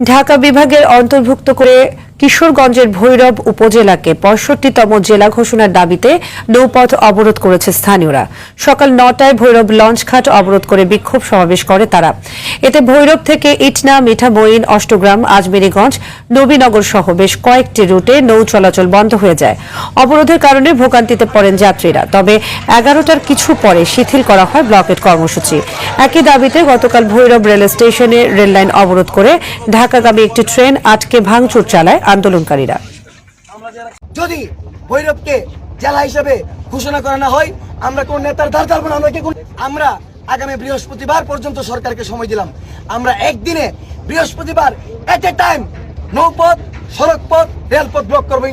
ঢাকা বিভাগের অন্তর্ভুক্ত করে কিশোরগঞ্জের ভৈরব উপজেলাকে পঁয়ষট্টিতম জেলা ঘোষণার দাবিতে নৌপথ অবরোধ করেছে স্থানীয়রা। সকাল নটায় ভৈরব লঞ্চঘাট অবরোধ করে বিক্ষোভ সমাবেশ করে তারা। এতে ভৈরব থেকে ইটনা, মিঠামইন, অষ্টগ্রাম, আজমেরীগঞ্জ, নবীনগর সহ বেশ কয়েকটি রুটে নৌ চলাচল বন্ধ হয়ে যায়। অবরোধের কারণে ভোগান্তিতে পড়েন যাত্রীরা। তবে এগারোটার কিছু পরে শিথিল করা হয় ব্লকেট কর্মসূচি। একই দাবিতে গতকাল ভৈরব রেল স্টেশনে রেললাইন অবরোধ করে ঢাকাগামী একটি ট্রেন আটকে ভাঙচুর চালায় আন্দোলনকারীরা। যদি ভৈরবকে জেলা হিসেবে ঘোষণা করা না হয়, আমরা কোন নেতার ধার ধারবো না, আমরা আগামী বৃহস্পতিবার পর্যন্ত সরকারকে সময় দিলাম। আমরা একদিনে বৃহস্পতিবার এট এ টাইম নৌপথ সড়ক পথ রেলপথ ব্লক করব।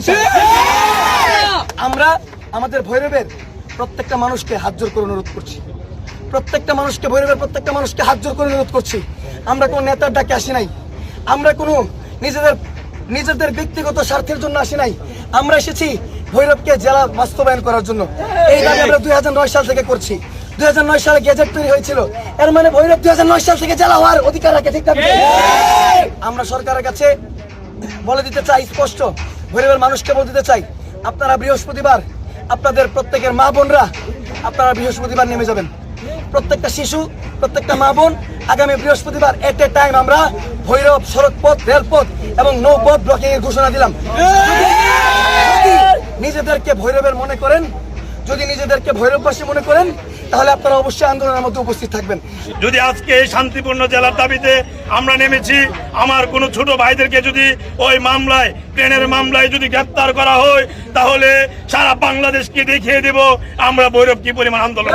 আমরা আমাদের ভৈরবের প্রত্যেকটা মানুষকে হাত জোর করে অনুরোধ করছি। প্রত্যেকটা মানুষকে, ভৈরবের প্রত্যেকটা মানুষকে হাত জোর করে অনুরোধ করছি। আমরা কোনো নেতার ডাকে আসি নাই। আমরা কোনো নিজেদের নিজেদের ব্যক্তিগত স্বার্থের জন্য আসি নাই। আমরা এসেছি ভৈরবকে জেলা বাস্তবায়ন করার জন্য। এই দাবি আমরা দুই হাজার নয় সাল থেকে করছি। দুই হাজার নয় সালে গেজেট তৈরি হয়েছিল। এর মানে ভৈরব দুই হাজার নয় সাল থেকে জেলা হওয়ার অধিকার রাখে, ঠিক আমরা সরকারের কাছে বলে দিতে চাই, স্পষ্ট। ভৈরবের মানুষকে বলে দিতে চাই, আপনারা বৃহস্পতিবার আপনাদের প্রত্যেকের মা বোনরা আপনারা বৃহস্পতিবার নেমে যাবেন। প্রত্যেকটা শিশু, প্রত্যেকটা মা বোন, আগামী বৃহস্পতিবার এট এ টাইম আমরা ভৈরব সড়কপথ রেলপথ এবং নৌপথ ব্লকিং এর ঘোষণা দিলাম নিজেদেরকে ভৈরবের মনে করেন, যদি নিজেদেরকে ভৈরববাসী মনে করেন, তাহলে আপনারা অবশ্যই আন্দোলনের মধ্যে উপস্থিত থাকবেন যদি আজকে এই শান্তিপূর্ণ জেলার দাবিতে আমরা নেমেছি, আমার কোনো ছোট ভাইদেরকে যদি ওই মামলায়, ট্রেনের মামলায় যদি গ্রেপ্তার করা হয়, তাহলে সারা বাংলাদেশকে দেখিয়ে দেব, আমরা ভৈরব কি পরিমাণ আন্দোলন।